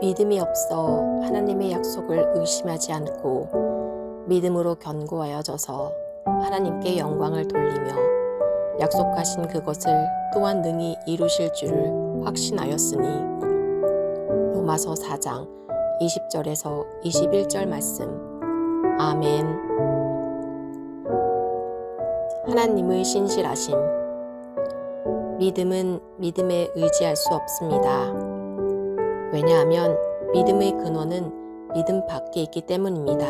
믿음이 없어 하나님의 약속을 의심하지 않고 믿음으로 견고하여져서 하나님께 영광을 돌리며 약속하신 그것을 또한 능히 이루실 줄을 확신하였으니. 로마서 4장 20절에서 21절 말씀. 아멘. 하나님의 신실하심. 믿음은 믿음에 의지할 수 없습니다. 왜냐하면 믿음의 근원은 믿음 밖에 있기 때문입니다.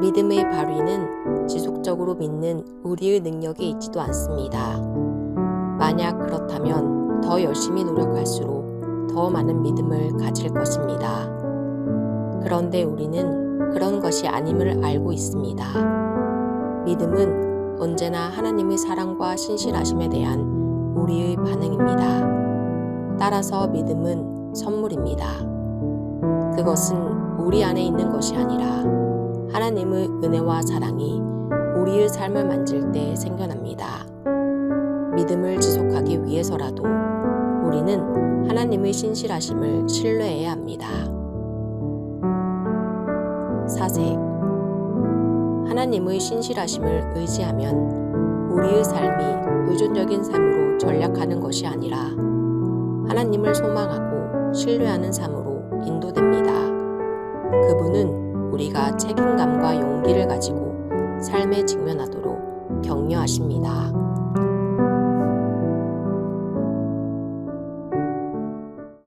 믿음의 발휘는 지속적으로 믿는 우리의 능력에 있지도 않습니다. 만약 그렇다면 더 열심히 노력할수록 더 많은 믿음을 가질 것입니다. 그런데 우리는 그런 것이 아님을 알고 있습니다. 믿음은 언제나 하나님의 사랑과 신실하심에 대한 우리의 반응입니다. 따라서 믿음은 선물입니다. 그것은 우리 안에 있는 것이 아니라 하나님의 은혜와 사랑이 우리의 삶을 만질 때 생겨납니다. 믿음을 지속하기 위해서라도 우리는 하나님의 신실하심을 신뢰해야 합니다. 사색 하나님의 신실하심을 의지하면 우리의 삶이 의존적인 삶으로 전략하는 것이 아니라 하나님을 소망하고 신뢰하는 삶으로 인도됩니다. 그분은 우리가 책임감과 용기를 가지고 삶에 직면하도록 격려하십니다.